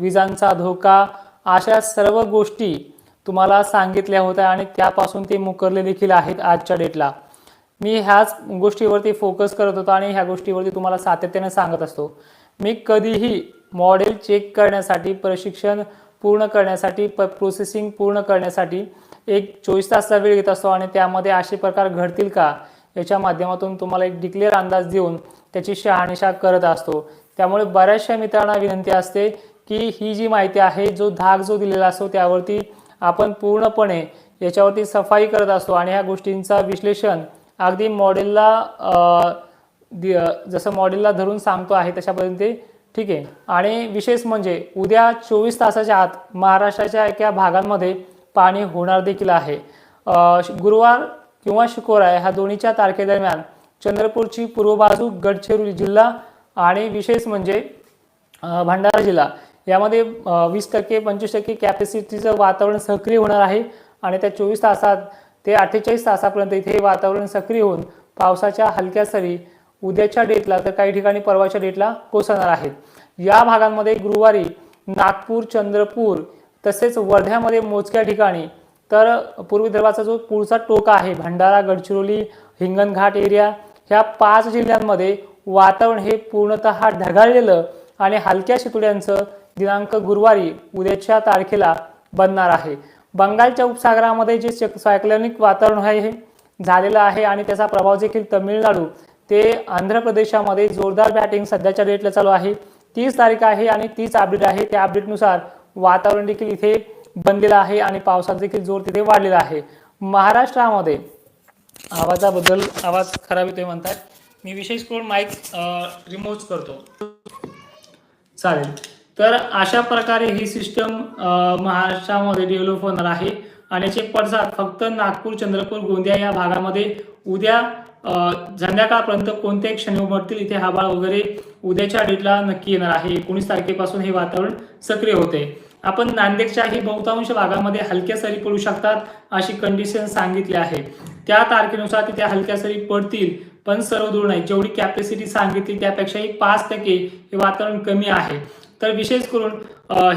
विजांचा धोका अशा सर्व गोष्टी तुम्हाला सांगितल्या होत्या आणि त्यापासून ते मुकरले देखील आहेत आजच्या डेटला. मी ह्याच गोष्टीवरती फोकस करत होतो आणि ह्या गोष्टीवरती तुम्हाला सातत्याने सांगत असतो. मी कधीही मॉडेल चेक करण्यासाठी प्रशिक्षण पूर्ण करण्यासाठी प प्रोसेसिंग पूर्ण करण्यासाठी एक चोवीस तासचा वेळ घेत असतो आणि त्यामध्ये असे प्रकार घडतील का? याच्या माध्यमातून तुम्हाला एक डिक्लेअर अंदाज देऊन त्याची शहानिशा करत असतो. त्यामुळे बऱ्याचशा मित्रांना विनंती असते की ही जी माहिती आहे जो धाक जो दिलेला असतो त्यावरती आपण पूर्णपणे याच्यावरती सफाई करत असतो. आणि ह्या गोष्टींचा विश्लेषण अगदी मॉडेलला दि- जसं मॉडेलला धरून सांगतो आहे तशापर्यंत ठीक आहे. आणि विशेष म्हणजे उद्या चोवीस तासाच्या आत महाराष्ट्राच्या एका भागांमध्ये पाणी होणार देखील आहे. गुरुवार किंवा शुक्रवार ह्या दोन्हीच्या तारखेदरम्यान चंद्रपूरची पूर्व बाजू गडचिरोली जिल्हा आणि विशेष म्हणजे भंडारा जिल्हा. यामध्ये वीस टक्के पंचवीस टक्के कॅपॅसिटीचं वातावरण सक्रिय होणार आहे आणि त्या चोवीस तासात ते अठ्ठेचाळीस तासापर्यंत इथे हे वातावरण सक्रिय होऊन पावसाच्या हलक्या सरी उद्याच्या डेटला तर काही ठिकाणी परवाच्या डेटला कोसळणार आहेत. या भागांमध्ये गुरुवारी नागपूर चंद्रपूर तसेच वर्ध्यामध्ये मोजक्या ठिकाणी तर पूर्व विदर्भाचा जो पुढचा टोका आहे भंडारा गडचिरोली हिंगणघाट एरिया ह्या पाच जिल्ह्यांमध्ये वातावरण हे पूर्णतः ढगाळलेलं आणि हलक्या शितुड्यांचं दिनांक गुरुवारी उद्याच्या तारखेला बनणार आहे. बंगालच्या उपसागरामध्ये जे चक- सायक्लॉनिक वातावरण आहे हे झालेलं आहे आणि त्याचा प्रभाव देखील तमिळनाडू ते आंध्र प्रदेशामध्ये जोरदार बॅटिंग सध्याच्या डेटला चालू आहे. तीस तारीख आहे आणि तीच अपडेट आहे. त्या अपडेटनुसार वातावरण देखील इथे बनलेलं आहे आणि पावसाचा देखील जोर तिथे वाढलेला आहे. महाराष्ट्रामध्ये आवाजाबद्दल आवाज खराब येतोय म्हणतात. मी विशेष करून माईक रिमूव्ह करतो. चालेल. तर अशा प्रकारे ही सिस्टम महाराष्ट्रामध्ये डेव्हलप होणार आहे. आणि याचे पडसाद फक्त नागपूर चंद्रपूर गोंदिया या भागामध्ये उद्या संध्याकाळपर्यंत कोणत्याही क्षणी उमटतील इथे हवाळ वगैरे उद्याच्या डेटला नक्की येणार आहे. एकोणीस तारखेपासून हे वातावरण सक्रिय होते. आपण नांदेडच्याही बहुतांश भागामध्ये हलक्या सरी पडू शकतात अशी कंडिशन सांगितली आहे. त्या तारखेनुसार तिथे हलक्या सरी पडतील पण सर्व दूर नाही. जेवढी कॅपॅसिटी सांगितली त्यापेक्षाही पाच टक्के हे वातावरण कमी आहे. तर विशेष करून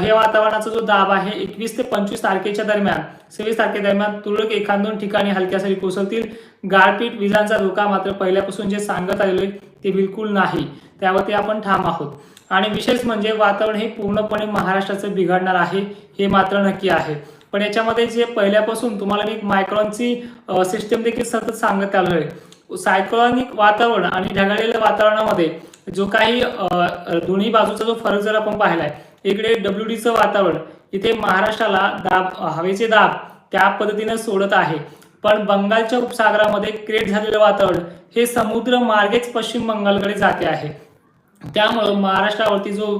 हे वातावरणाचा जो दाब आहे एकवीस ते पंचवीस तारखेच्या दरम्यान सव्वीस तारखेदरम्यान तुरळक एखाद दोन ठिकाणी हलक्या सरी कोसळतील. गारपीट विजांचा धोका मात्र पहिल्यापासून जे सांगत आलेलो ते बिलकुल नाही. त्यावरती आपण ठाम आहोत. आणि विशेष म्हणजे वातावरण हे पूर्णपणे महाराष्ट्राचं बिघडणार आहे हे मात्र नक्की आहे. पण याच्यामध्ये जे पहिल्यापासून तुम्हाला मी मायक्रॉनची सिस्टम देखील सतत सांगत आलो आहे सायक्लॉनिक वातावरण आणि ढगाळलेल्या वातावरणामध्ये जो काही दोन्ही बाजूचा जो फरक जर आपण पाहिलाय इकडे डब्ल्यू डीचं वातावरण इथे महाराष्ट्राला दाब हवेचे दाब त्या पद्धतीने सोडत आहे. पण बंगालच्या उपसागरामध्ये क्रिएट झालेलं वातावरण हे समुद्र मार्गेच पश्चिम बंगालकडे जाते आहे. त्यामुळं महाराष्ट्रावरती जो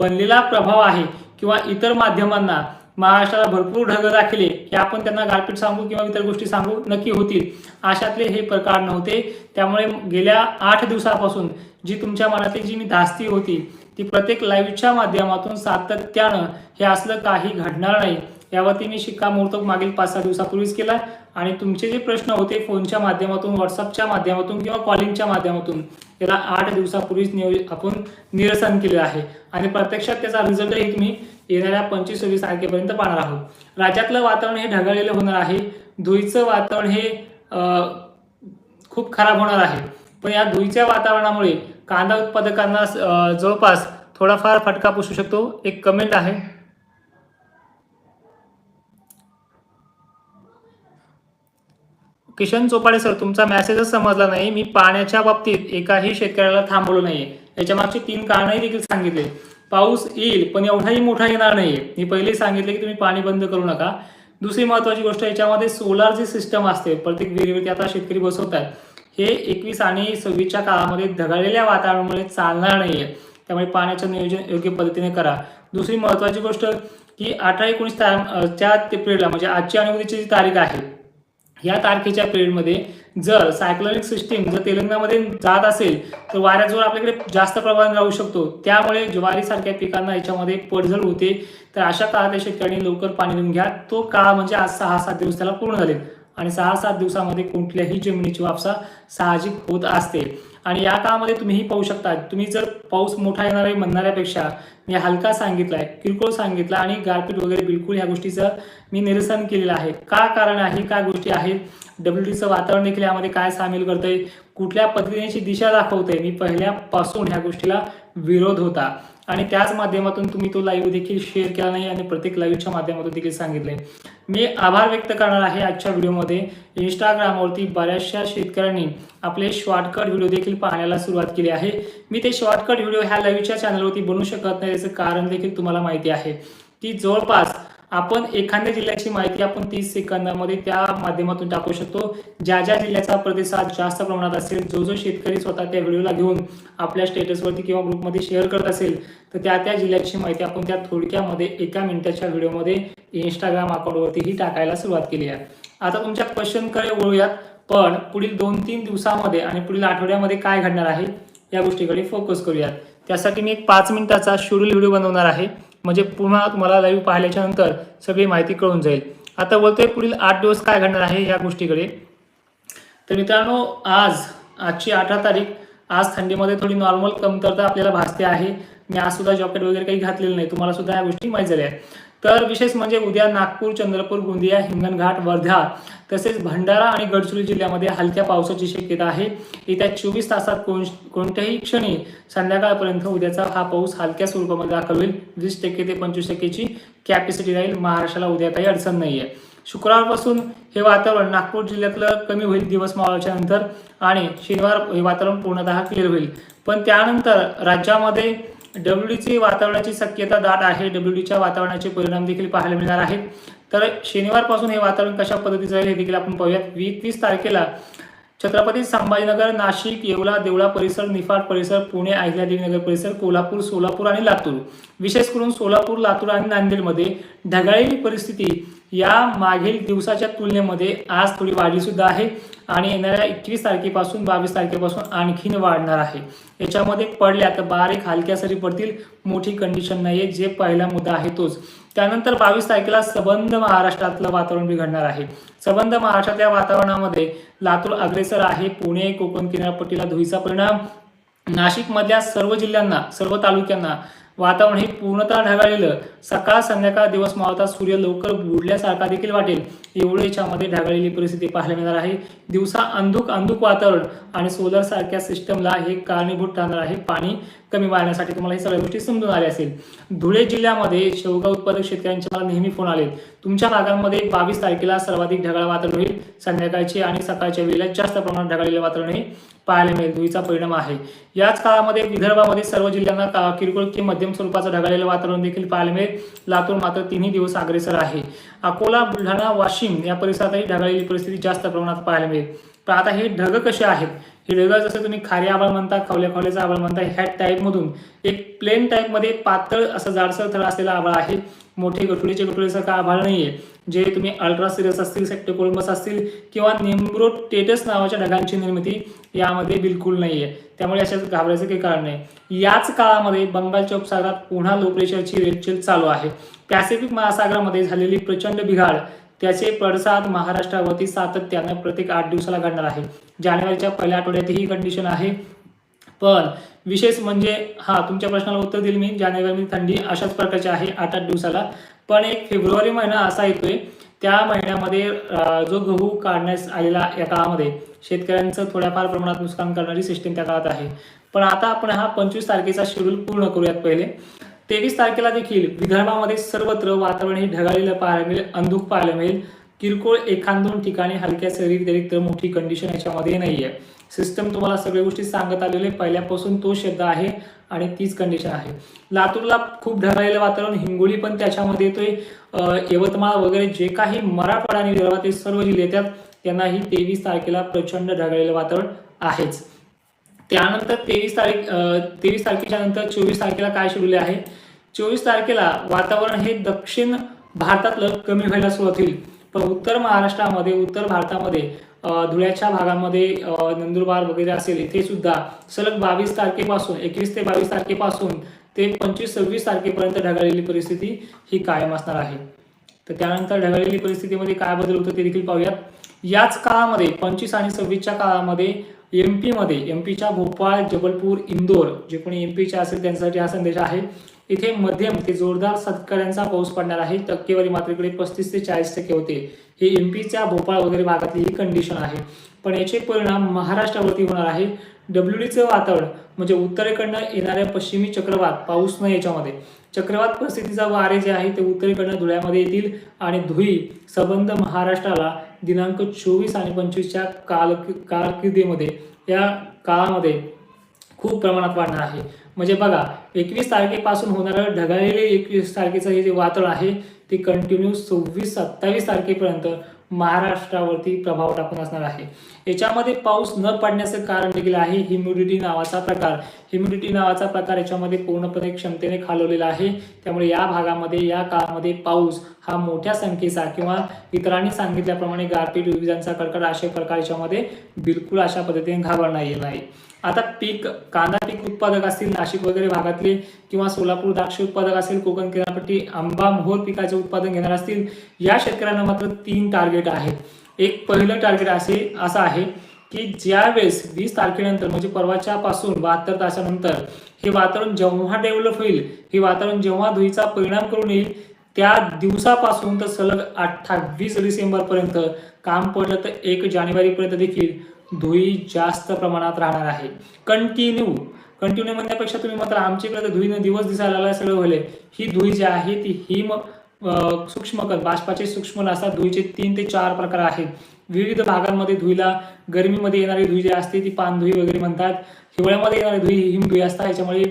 बनलेला प्रभाव आहे किंवा इतर माध्यमांना महाराष्ट्राला भरपूर ढग दाखले हे आपण त्यांना गारपीट सांगू किंवा इतर गोष्टी सांगू नक्की होतील. अशातले हे प्रकार नव्हते. त्यामुळे गेल्या आठ दिवसापासून जी तुमच्या मनातली जी मी धास्ती होती ती प्रत्येक लाईव्हच्या माध्यमातून सातत्यानं हे असलं काही घडणार नाही. यावरती मी शिक्कामोर्तब मागील पाच सहा दिवसापूर्वीच केला आणि तुमचे जे प्रश्न होते फोनच्या माध्यमातून व्हॉट्सअपच्या माध्यमातून किंवा कॉलिंगच्या माध्यमातून याला आठ दिवसापूर्वीच नियोज आपण निरसन केले आहे. आणि प्रत्यक्षात त्याचा रिझल्टही तुम्ही येणाऱ्या पंचवीस सव्वीस तारखेपर्यंत पाहणार आहोत. राज्यातलं वातावरण हे ढगाळलेलं होणार आहे. धुईचं वातावरण हे खूप खराब होणार आहे. पण या धुईच्या वातावरणामुळे कांदा उत्पादकांना जवळपास थोडाफार फटका पोसू शकतो. एक कमेंट आहे. किशन चोपाडे सर तुमचा मेसेजच समजला नाही. मी पाण्याच्या बाबतीत एकाही शेतकऱ्याला थांबलो नाहीये. याच्या मागची तीन कारणही देखील सांगितले. पाऊस येईल पण एवढाही मोठा येणार नाहीये. मी पहिले सांगितले की तुम्ही पाणी बंद करू नका. दुसरी महत्वाची गोष्ट याच्यामध्ये सोलार जी सिस्टम असते प्रत्येक विहिरीवरती आता शेतकरी बसवतात हे एकवीस आणि सव्वीसच्या काळामध्ये ढगाळलेल्या वातावरणामुळे चालणार नाहीये. त्यामुळे पाण्याचं नियोजन योग्य पद्धतीने करा. दुसरी महत्वाची गोष्ट की अठरा एकोणीस ता च्या ते पिरियडला म्हणजे आजची आणि उद्याची जी तारीख आहे या तारखेच्या पिरियडमध्ये जर सायक्लॉनिक सिस्टीम जर तेलंगणामध्ये जात असेल तर वाऱ्याजवळ आपल्याकडे जास्त प्रमाणात राहू शकतो. त्यामुळे ज्वारीसारख्या पिकांना याच्यामध्ये पडझड होते. तर अशा काळात शेतकऱ्यांनी लवकर पाणी देऊन घ्या. तो काळ म्हणजे आज सहा सात दिवस त्याला पूर्ण झाले आणि सहा सात दिवसामध्ये कोणत्याही जमिनीची वापसा साहजिक होत असते. आणि या काळामध्ये तुम्हीही पाहू शकता तुम्ही जर पाऊस मोठा येणार आहे म्हणणाऱ्यापेक्षा मी हलका सांगितलाय किरकोळ सांगितला आणि गारपीट वगैरे बिलकुल ह्या गोष्टीचं मी निरसन केलेलं आहे. का कारण आहे काय गोष्टी आहेत? डब्ल्यू डीचं वातावरण देखील यामध्ये काय सामील करतंय? कुठल्या पद्धतीने दिशा दाखवते मी पहिल्यापासून ह्या गोष्टीला विरोध होता. आणि त्याच माध्यमातून तुम्ही तो लाईव्ह देखील शेअर केला नाही आणि प्रत्येक लाईव्हच्या माध्यमातून देखील सांगितले. मी आभार व्यक्त करणार आहे आजच्या व्हिडिओमध्ये इंस्टाग्रामवरती बऱ्याचशा शेतकऱ्यांनी आपले शॉर्टकट व्हिडिओ देखील पाहण्याला सुरुवात केली आहे. मी ते शॉर्टकट व्हिडिओ ह्या लाईव्हच्या चॅनलवरती बनवू शकत नाही याचं कारण देखील तुम्हाला माहिती आहे. की जवळपास आपण एखाद्या जिल्ह्याची माहिती आपण तीस सेकंदामध्ये त्या माध्यमातून टाकू शकतो. ज्या ज्या जिल्ह्याचा प्रतिसाद जास्त प्रमाणात असेल जो जो शेतकरी स्वतः त्या व्हिडिओला घेऊन आपल्या स्टेटसवरती किंवा ग्रुपमध्ये शेअर करत असेल तर त्या त्या जिल्ह्याची माहिती आपण त्या थोडक्यामध्ये एका मिनिटाच्या व्हिडिओमध्ये इंस्टाग्राम अकाउंटवरतीही टाकायला सुरुवात केली आहे. आता तुमच्या क्वेश्चनकडे वळूयात पण पुढील दोन तीन दिवसामध्ये आणि पुढील आठवड्यामध्ये काय घडणार आहे या गोष्टीकडे फोकस करूयात. त्यासाठी मी एक पाच मिनिटाचा शेड्यूल व्हिडिओ बनवणार आहे. म्हणजे पुन्हा तुम्हाला लाईव्ह पाहिल्याच्या नंतर सगळी माहिती कळून जाईल. आता बोलतोय पुढील आठ दिवस काय घडणार आहे या गोष्टीकडे. तर मित्रांनो आज आजची अठरा तारीख आज थंडीमध्ये थोडी नॉर्मल कमतरता आपल्याला भासते आहे. मी आज सुद्धा जॉकेट वगैरे काही घातलेलं नाही. तुम्हाला सुद्धा या गोष्टी माहीत झाल्या. आहेत तर विशेष म्हणजे उद्या नागपूर चंद्रपूर गोंदिया हिंगणघाट वर्धा तसेच भंडारा आणि गडचिरोली जिल्ह्यामध्ये हलक्या पावसाची शक्यता आहे. येत्या चोवीस तासात कोण कोणत्याही क्षणी संध्याकाळपर्यंत उद्याचा हा पाऊस हलक्या स्वरूपामध्ये दाखल होईल. वीस टक्के ते पंचवीस टक्केची कॅपॅसिटी राहील. महाराष्ट्राला उद्या काही अडचण नाही आहे शुक्रवारपासून हे वातावरण नागपूर जिल्ह्यातलं कमी होईल दिवस मावळाच्या नंतर आणि शनिवार हे वातावरण पूर्णतः क्लिअर होईल. पण त्यानंतर राज्यामध्ये डब्ल्यू डीची वातावरणाची शक्यता दाट आहे. डब्ल्यू डीच्या वातावरणाचे परिणाम देखील पाहायला मिळणार आहेत. तर शनिवारपासून हे वातावरण कशा पद्धतीचं राहील हे देखील आपण पाहूयात. एकवीस तारखेला छत्रपती संभाजीनगर नाशिक येवला देवळा परिसर निफाड परिसर पुणे अहिल्यादेवीनगर परिसर कोल्हापूर सोलापूर आणि लातूर. विशेष करून सोलापूर लातूर आणि नांदेडमध्ये ढगाळी परिस्थिती या मागील दिवसाच्या तुलनेमध्ये आज थोडी वाढली सुद्धा आहे आणि येणाऱ्या एकवीस तारखेपासून बावीस तारखेपासून आणखीन वाढणार आहे. याच्यामध्ये पडल्या तर बारीक हलक्या सरी पडतील मोठी कंडिशन नाही आहे जे पहिला मुद्दा आहे तोच. त्यानंतर बावीस तारखेला सबंध महाराष्ट्रातलं वातावरण बिघडणार आहे. सबंध महाराष्ट्रातल्या वातावरणामध्ये लातूर अग्रेसर आहे पुणे कोकण किनारपट्टीला धुईचा परिणाम नाशिकमधल्या सर्व जिल्ह्यांना सर्व तालुक्यांना वातावरण हे पूर्णतः ढगाळलेलं सकाळ संध्याकाळ दिवस मावता सूर्य लवकर बुडल्यासारखा देखील वाटेल. एवढे याच्यामध्ये ढगाळलेली परिस्थिती पाहायला मिळणार आहे. दिवसा अंधुक अंधुक वातावरण आणि सोलर सारख्या सिस्टमला हे कारणीभूत ठरणार आहे. पाणी कमी वाढण्यासाठी तुम्हाला हे सगळ्या गोष्टी समजून आल्या असेल. धुळे जिल्ह्यामध्ये शेवगा उत्पादक शेतकऱ्यांचे मला नेहमी फोन आले तुमच्या भागांमध्ये बावीस तारखेला सर्वाधिक ढगाळ वातावरण होईल. संध्याकाळचे आणि सकाळच्या वेळेला जास्त प्रमाणात ढगाळलेलं वातावरण हे पाहायला मिळेल. धुळीचा परिणाम आहे. याच काळामध्ये विदर्भामध्ये सर्व जिल्ह्यांना किरकोळ कि मध्यम स्वरूपाचं ढगाळलेलं वातावरण देखील पाहायला मिळेल. लातूर मात्र तिन्ही दिवस अग्रेसर आहे. अकोला बुलढाणा वाशिम या परिसरातही ढगाळलेली परिस्थिती जास्त प्रमाणात पाहायला मिळेल. तर आता हे ढग कसे आहेत? हे ढग जसं तुम्ही खारे आभाळ म्हणता खवल्या खवल्याचा आभाळ म्हणता ह्या टाईपमधून एक प्लेन टाईपमध्ये पातळ असं जाडसर थर असलेला आभाळ आहे. मोठे गठुडीचे गठुडीसारखा आभाळ नाहीये. जे तुम्ही अल्ट्रा सिरियस असतील सेक्टोकोलंबस असतील किंवा निम्ब्रोटेटस नावाच्या ढगांची निर्मिती यामध्ये बिलकुल नाहीये. त्यामुळे अशा घाबरायचं काही कारण नाही. याच काळामध्ये बंगालच्या उपसागरात पुन्हा लो प्रेशरची रेलचेल चालू आहे. पॅसिफिक महासागरामध्ये झालेली प्रचंड बिघाड त्याचे पडसाद महाराष्ट्रावरती सातत्यानं प्रत्येक आठ दिवसाला घडणार आहे. जानेवारीच्या पहिल्या आठवड्यात ही कंडिशन आहे. पण विशेष म्हणजे हा तुमच्या प्रश्नाला उत्तर दिलं मी. जानेवारी थंडी अशाच प्रकारची आहे आठ आठ दिवसाला. पण एक फेब्रुवारी महिना असा येतोय. त्या महिन्यामध्ये जो गहू काढण्यास आलेला या काळामध्ये शेतकऱ्यांचं थोड्याफार प्रमाणात नुकसान करणारी सिस्टीम त्या काळात आहे. पण आता आपण हा पंचवीस तारखेचा शेड्यूल पूर्ण करूयात पहिले. तेवीस तारखेला देखील विदर्भामध्ये सर्वत्र वातावरण हे ढगाळलेलं पाहायला मिळेल अंधुक पाहायला मिळेल. किरकोळ एखाद दोन ठिकाणी हलक्या सरी व्यतिरिक्त मोठी कंडिशन याच्यामध्ये नाही आहे सिस्टम तुम्हाला सगळ्या गोष्टी सांगत आलेले पहिल्यापासून तो शब्द आहे आणि तीच कंडिशन आहे. लातूरला खूप ढगाळलेलं वातावरण हिंगोली पण त्याच्यामध्ये येतोय. यवतमाळ वगैरे जे काही मराठवाडा आणि विदर्भातील सर्व जिल्हे त्यात त्यांनाही तेवीस तारखेला प्रचंड ढगाळलेलं वातावरण आहेच. त्यानंतर तेवीस तारीख तेवीस तारखेच्या नंतर चोवीस तारखेला काय शेड्यूल आहे? चोवीस तारखेला वातावरण हे दक्षिण भारतातलं कमी व्हायला सुरुवात होईल. पण उत्तर महाराष्ट्रामध्ये उत्तर भारतामध्ये धुळ्याच्या भागामध्ये नंदुरबार वगैरे असेल इथे सुद्धा सलग बावीस तारखेपासून एकवीस ते बावीस तारखेपासून ते पंचवीस सव्वीस तारखेपर्यंत ढगाळलेली परिस्थिती ही कायम असणार आहे. तर त्यानंतर ढगाळलेली परिस्थितीमध्ये काय बदल होतो ते देखील पाहूयात. याच काळामध्ये पंचवीस आणि सव्वीसच्या काळामध्ये एम पीमध्ये एम पीच्या भोपाळ जबलपूर इंदोर जे कोणी एम पीच्या असेल त्यांच्यासाठी हा संदेश आहे. इथे मध्यम ते जोरदार सत्कार्यांचा पाऊस पडणार आहे. टक्केवारी मात्र इकडे पस्तीस ते चाळीस टक्के होते. हे एम पीच्या भोपाळ वगैरे भागातली ही कंडिशन आहे. पण याचे परिणाम महाराष्ट्रावरती होणार आहे. डब्ल्यू डीचं वातावरण म्हणजे उत्तरेकडनं येणाऱ्या पश्चिमी चक्रवात पाऊस नाही याच्यामध्ये. चक्रवात परिस्थितीचा वारे जे आहे ते उत्तरेकडनं धुळ्यामध्ये येतील आणि धुई संबंध महाराष्ट्राला दिनांक चोवीस आणि पंचवीसच्या काल कारकिर्दीमध्ये या काळामध्ये खूप प्रमाणात वाढणार आहे. म्हणजे बघा एकवीस तारखेपासून होणारं ढगाळलेले एकवीस तारखेचं हे जे वातावरण आहे ते कंटिन्यू सव्वीस सत्तावीस तारखेपर्यंत महाराष्ट्रावरती प्रभाव टाकून असणार आहे. याच्यामध्ये पाऊस न पडण्याचं कारण देखील आहे. ह्युमिडिटी नावाचा प्रकार. ह्युमिडिटी नावाचा प्रकार याच्यामध्ये पूर्णपणे क्षमतेने खालवलेला आहे. त्यामुळे या भागामध्ये या काळामध्ये पाऊस हा मोठ्या संख्येचा किंवा इतरांनी सांगितल्याप्रमाणे गारपीट विविधांचा कडकड अशा प्रकार याच्यामध्ये बिलकुल अशा पद्धतीने घाबरणार येणार नाही. आता पीक कांदा पीक उत्पादक असतील नाशिक वगैरे भागातले किंवा सोलापूर द्राक्ष उत्पादक असेल कोकण किनारपट्टी आंबा मोहोर पिकाचे उत्पादन घेणार असतील या शेतकऱ्यांना मात्र तीन टार्गेट आहेत. एक पहिलं टार्गेट असे असं आहे की ज्यावेळेस वीस तारखेनंतर म्हणजे परवाच्या पासून बहात्तर तासानंतर हे वातावरण जेव्हा डेव्हलप होईल हे वातावरण जेव्हा धुईचा परिणाम करून येईल त्या दिवसापासून तर सलग अठ्ठावीस डिसेंबरपर्यंत काम पडलं तर एक जानेवारीपर्यंत देखील धुळी जास्त प्रमाणात राहणार आहे. कंटिन्यू कंटिन्यू म्हणण्यापेक्षा तुम्ही मात्र आमच्याकडे तर धुळीनं दिवस दिसायला लागला सगळं व्हायलंय ही धुळी जी आहे ती हिम अं, सूक्ष्म बाष्पाचे सूक्ष्म असतात धुळीचे तीन ते चार प्रकार आहेत. विविध भागांमध्ये धुईला गरमीमध्ये येणारी धुई जी असते ती पानधुई वगैरे म्हणतात. हिवाळ्यामध्ये येणारी धुई हिम धुई असतात याच्यामुळे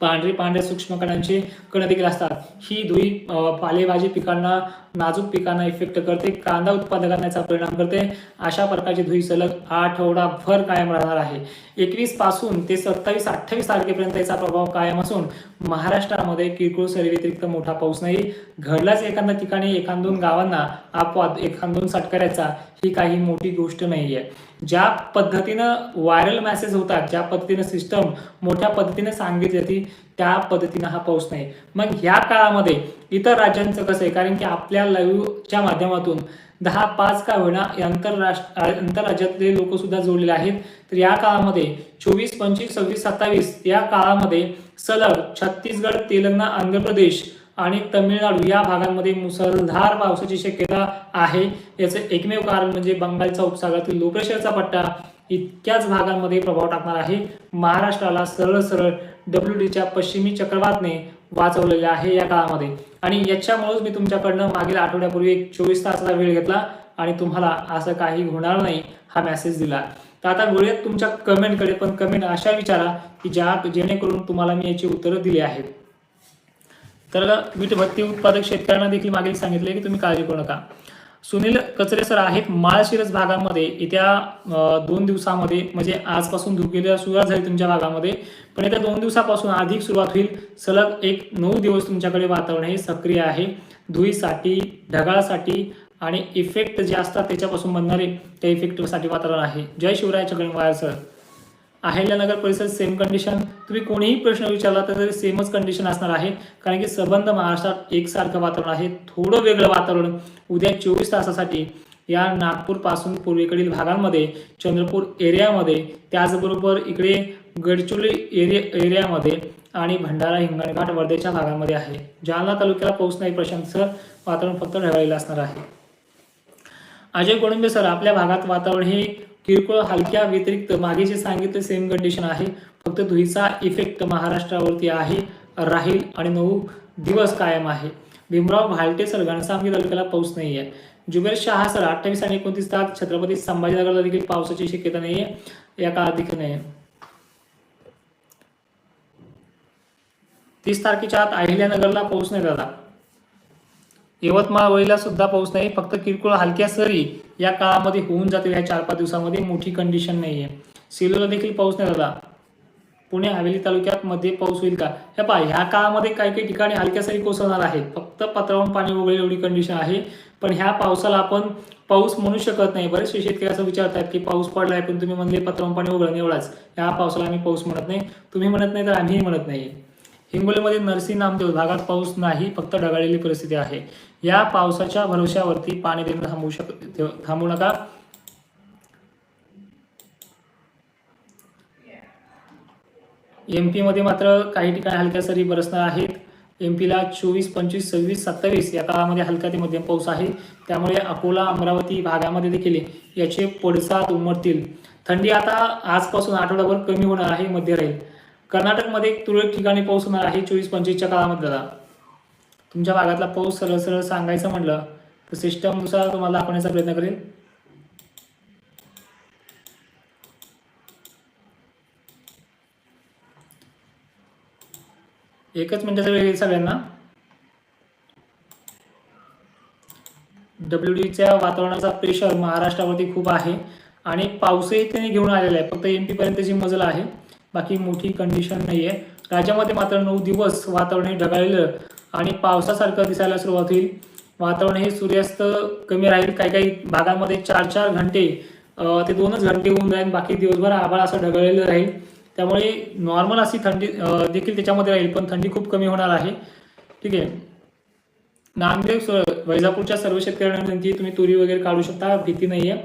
पांढरे पांढऱ्या सूक्ष्म कणांचे कण देखील असतात. ही धुळी अं, पालेभाजी पिकांना नाजूक पिकांना इफेक्ट करते कांदा उत्पादकांना याचा परिणाम करते. अशा प्रकारची धुई सलग आठवडाभर कायम राहणार आहे. एकवीसपासून ते सत्तावीस अठ्ठावीस तारखेपर्यंत याचा प्रभाव कायम असून महाराष्ट्रामध्ये किरकोळ सरी व्यतिरिक्त मोठा पाऊस नाही. घडलाच एखाद्या ठिकाणी एखाद दोन गावांना अपवाद एखाद दोन सटकऱ्याचा ही काही मोठी गोष्ट नाही आहे ज्या पद्धतीनं व्हायरल मेसेज होतात ज्या पद्धतीनं सिस्टम मोठ्या पद्धतीने सांगितली जाते त्या पद्धतीनं हा पाऊस नाही. मग ह्या काळामध्ये इतर राज्यांचं कसं आहे? कारण की आपल्या लाईव्हच्या माध्यमातून दहा पाच का होईना आंतरराष्ट्र आंतरराज्यातले लोक सुद्धा जोडलेले आहेत. तर या काळामध्ये चोवीस पंचवीस सव्वीस सत्तावीस या काळामध्ये सलग छत्तीसगड तेलंगणा आंध्र प्रदेश आणि तमिळनाडू या भागांमध्ये मुसळधार पावसाची शक्यता आहे. याचं एकमेव कारण म्हणजे बंगालचा उपसागरातील लो प्रेशरचा पट्टा इतक्याच भागांमध्ये प्रभाव टाकणार आहे. महाराष्ट्राला सरळ सरळ डब्ल्यू डीच्या पश्चिमी चक्रवातने वाचवलेले आहे या काळामध्ये. आणि याच्यामुळेच मी तुमच्याकडनं मागील आठवड्यापूर्वी एक चोवीस तासाचा वेळ घेतला आणि तुम्हाला असं काही होणार नाही हा मेसेज दिला. तर आता वेळेत तुमच्या कमेंटकडे पण कमेंट अशा विचारा की ज्या जेणेकरून तुम्हाला मी याची उत्तरं दिली आहेत. तर वीट भत्ती उत्पादक शेतकऱ्यांना देखील मागील सांगितले की तुम्ही काळजी करू नका. सुनील कचरे सर आहेत माळशिरस भागामध्ये. येत्या दोन दिवसामध्ये म्हणजे आजपासून धुकेला सुरुवात झाली तुमच्या भागामध्ये. पण येत्या दोन दिवसापासून अधिक सुरुवात होईल. सलग एक नऊ दिवस तुमच्याकडे वातावरण हे सक्रिय आहे. धुईसाठी ढगाळासाठी आणि इफेक्ट जे असतात त्याच्यापासून बनणारे त्या इफेक्टसाठी वातावरण आहे. जय शिवराय छगन सर. अहिल्यानगर परिसर सेम कंडिशन तुम्ही कोणीही प्रश्न विचारला तर तरी सेमच कंडिशन असणार आहे. कारण की सबंध महाराष्ट्रात एकसारखं वातावरण आहे. थोडं वेगळं वातावरण उद्या चोवीस तासासाठी या नागपूरपासून पूर्वेकडील भागांमध्ये चंद्रपूर एरियामध्ये त्याचबरोबर इकडे गडचिरोली एरिया एरियामध्ये आणि भंडारा हिंगणघाट वर्धेच्या भागामध्ये आहे. जालना तालुक्याला पाऊस नाही प्रशांत सर वातावरण फक्त ढगाळलेलं असणार आहे. अजय गोडंबे सर आपल्या भागात वातावरण हे किरकोळ हलक्या व्यतिरिक्त मागे जे सांगितले सेम कंडिशन आहे. फक्त धुईचा इफेक्ट महाराष्ट्रावरती आहे राहील आणि नऊ दिवस कायम आहे. भीमराव भालटे सर घनसावंगी तालुक्याला पाऊस नाही आहे जुबेर शहा सर अठ्ठावीस आणि एकोणतीस तास छत्रपती संभाजीनगरला देखील पावसाची शक्यता नाही आहे या काळात देखील नाही आहे तीस तारखेच्या आत अहिल्यानगरला पाऊस नाही दादा यवतमाळ वळीला सुद्धा पाऊस नाही फक्त किरकोळ हलक्या सरी या काळामध्ये होऊन जातील. या चार पाच दिवसामध्ये मोठी कंडिशन नाही आहे सेलूला देखील पाऊस नाही झाला पुणे हवेली तालुक्यात मध्ये पाऊस होईल का? हे पहा ह्या काळामध्ये काही काही ठिकाणी हलक्या सरी कोसळणार आहेत. फक्त पत्रावरून पाणी वगैरे एवढी कंडिशन आहे. पण ह्या पावसाला आपण पाऊस म्हणू शकत नाही. बरेचसे शेतकरी असं विचारतात की पाऊस पडलाय पण तुम्ही म्हणले पत्रावरून पाणी उघडलं एवढाच. ह्या पावसाला आम्ही पाऊस म्हणत नाही. तुम्ही म्हणत नाही तर आम्हीही म्हणत नाही हिंगोलीमध्ये नरसी नामदेव भागात पाऊस नाही फक्त ढगाळलेली परिस्थिती आहे. या पावसाच्या भरोश्यावरती पाणी देणं थांबवू शक थांबू नका. एम पीमध्ये मात्र काही ठिकाणी हलक्या सरी बरसणार आहेत. एम पीला चोवीस पंचवीस सव्वीस सत्तावीस या काळामध्ये हलका ते मध्यम पाऊस आहे. त्यामुळे अकोला अमरावती भागामध्ये देखील याचे पडसाद उमटतील. थंडी आता आजपासून आठवडाभर कमी होणार आहे मध्य राहील कर्नाटकमध्ये तुरळक ठिकाणी पाऊस होणार आहे चोवीस पंचवीसच्या काळामध्ये. दादा तुमच्या भागातला पाऊस सरळ सरळ सांगायचं म्हटलं तर सिस्टमनुसार तुम्हाला दाखवण्याचा प्रयत्न करेल एकच मिनिटाचा वेळ येईल सगळ्यांना. डब्ल्यू डीच्या वातावरणाचा प्रेशर महाराष्ट्रावरती खूप आहे आणि पाऊसही त्याने घेऊन आलेला आहे. फक्त एम पर्यंतची मजल आहे. बाकी मोठी कंडिशन नाही आहे राज्यामध्ये मात्र नऊ दिवस वातावरण हे ढगाळलेलं आणि पावसासारखं दिसायला सुरुवात होईल. वातावरण हे सूर्यास्त कमी राहील. काही काही भागामध्ये चार चार घंटे ते दोनच घंटे होऊन जाईल. बाकी दिवसभर आभाळ असं ढगळलेलं राहील. त्यामुळे नॉर्मल अशी थंडी देखील त्याच्यामध्ये राहील पण थंडी खूप कमी होणार आहे. ठीक आहे. नांदेड वैजापूरच्या सर्व शेतकऱ्यांना विनंती तुम्ही तुरी वगैरे काढू शकता. भीती नाही आहे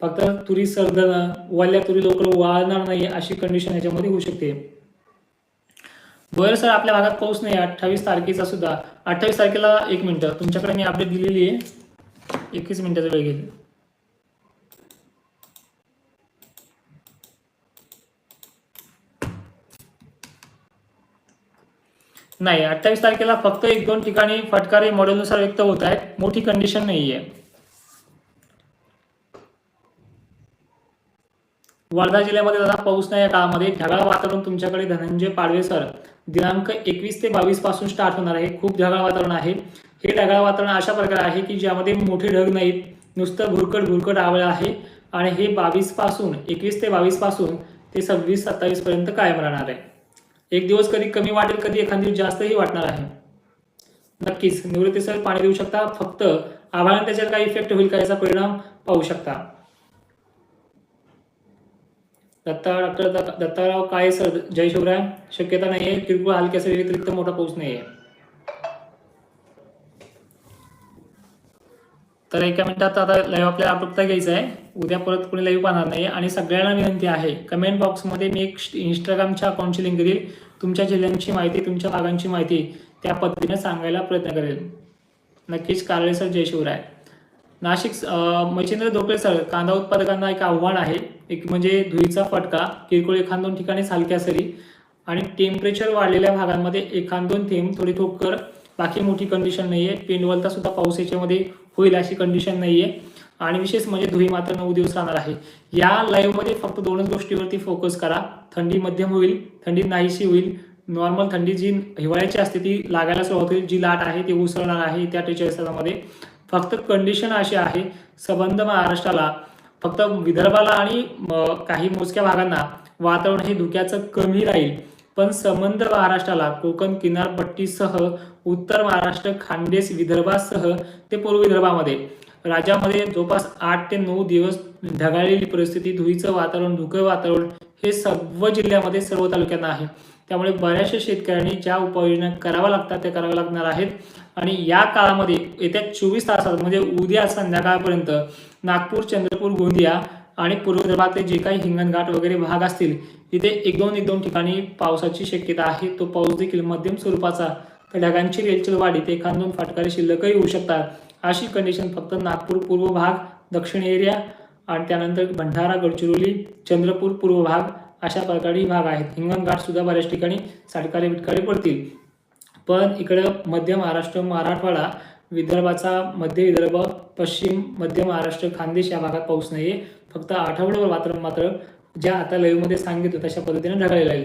फक्त तुरी सर्दन वाल्या तुरी लवकर वाळणार नाही अशी कंडिशन याच्यामध्ये होऊ शकते. बरं सर आपल्या भागात पाऊस नाही अठ्ठावीस तारखेचा सुद्धा. अठ्ठावीस तारखेला एक मिनिटं. तुमच्याकडे मी अपडेट दिलेली आहे. एकवीस मिनिटाचा वेळ घेईल. नाही अठ्ठावीस तारखेला फक्त एक दोन ठिकाणी फटकारे मॉडेलनुसार व्यक्त होत आहेत. मोठी कंडिशन नाही आहे. वर्धा जिल्ह्यामध्ये दादा पाऊस नाही या काळामध्ये ढगाळ वातावरण तुमच्याकडे. धनंजय पाडवे सर दिनांक एकवीस ते बावीसपासून स्टार्ट होणार आहे. खूप ढगाळ वातावरण आहे. हे ढगाळ वातावरण अशा प्रकारे आहे की ज्यामध्ये मोठे ढग नाहीत. नुसतं भुरकट भुरकट आवळ आहे. आणि हे बावीसपासून एकवीस ते बावीसपासून ते सव्वीस सत्तावीस पर्यंत कायम राहणार आहे. एक दिवस कधी कमी वाटेल कधी एखादी दिवस जास्तही वाटणार आहे. नक्कीच निवृत्तीसह पाणी देऊ शकता. फक्त आभाळाने त्याच्यात काही इफेक्ट होईल का याचा परिणाम पाहू शकता. दत्ता डॉक्टर दत्ताराव काय सर? जय शिवराय. शक्यता नाही आहे किरकोळ हलक्याचा व्यतिरिक्त मोठा पाऊस नाही आहे तर एका मिनिटात आता लाईव्ह आपल्याला आटोपता घ्यायचं आहे. उद्या परत कोणी लाईव्ह पाहणार नाही आणि सगळ्यांना विनंती आहे कमेंट बॉक्समध्ये मी एक इंस्टाग्रामच्या अकाउंटची लिंक देईल. तुमच्या जिल्ह्यांची माहिती तुमच्या भागांची माहिती त्या पद्धतीने सांगायला प्रयत्न करेल. नक्कीच कारळे सर जय शिवराय. नाशिक मच्छिंद्र धोकळे सर कांदा उत्पादकांना एक आव्हान आहे. एक म्हणजे धुळीचा फटका किरकोळ एखाद दोन ठिकाणीच हलक्या सरी आणि टेम्परेचर वाढलेल्या भागांमध्ये एखाद दोन थेंब थोडी ठोकर. बाकी मोठी कंडिशन नाही आहे पेंडवलता सुद्धा पाऊस याच्यामध्ये होईल अशी कंडिशन नाही आहे आणि विशेष म्हणजे धुळी मात्र नऊ दिवस राहणार आहे. या लाईव्हमध्ये फक्त दोनच गोष्टीवरती फोकस करा. थंडी मध्यम होईल थंडी नाहीशी होईल. नॉर्मल थंडी जी हिवाळ्याची असते ती लागायला सुरुवात होईल. जी लाट आहे ती उसळणार आहे त्या टेचरमध्ये फक्त कंडिशन अशी आहे संबंध महाराष्ट्राला फक्त विदर्भाला आणि काही मोजक्या भागांना वातावरण हे धुक्याचं कमी राहील. पण संबंध महाराष्ट्राला कोकण किनारपट्टीसह उत्तर महाराष्ट्र खानदेश विदर्भासह ते पूर्व विदर्भामध्ये. राज्यामध्ये जवळपास आठ ते नऊ दिवस ढगाळलेली परिस्थिती धुईचं वातावरण धुकं वातावरण हे सर्व जिल्ह्यामध्ये सर्व तालुक्यांना आहे. त्यामुळे बऱ्याचशा शेतकऱ्यांनी ज्या उपाययोजना कराव्या लागतात त्या कराव्या लागणार आहेत. आणि या काळामध्ये येत्या चोवीस तासात म्हणजे उद्या संध्याकाळपर्यंत नागपूर चंद्रपूर गोंदिया आणि पूर्व विदर्भातले जे काही हिंगणघाट वगैरे भाग असतील तिथे एक दोन एक दोन ठिकाणी पावसाची शक्यता आहे. तो पाऊस देखील मध्यम स्वरूपाचा तर ढगांची रेलचल वाढीत एखाद दोन फाटकारे शिल्लकही होऊ शकतात. अशी कंडिशन फक्त नागपूर पूर्व भाग दक्षिण एरिया आणि त्यानंतर भंडारा गडचिरोली चंद्रपूर पूर्व भाग अशा प्रकारे भाग आहेत. हिंगणघाट सुद्धा बऱ्याच ठिकाणी साडकारे बिटकारे पडतील. पण इकडं मध्य महाराष्ट्र मराठवाडा विदर्भाचा मध्य विदर्भ पश्चिम मध्य महाराष्ट्र खानदेश या भागात पाऊस नाही आहे फक्त आठवड्यावर वातावरण मात्र ज्या आता लयमध्ये सांगितलं तशा पद्धतीने ढगाळी आहे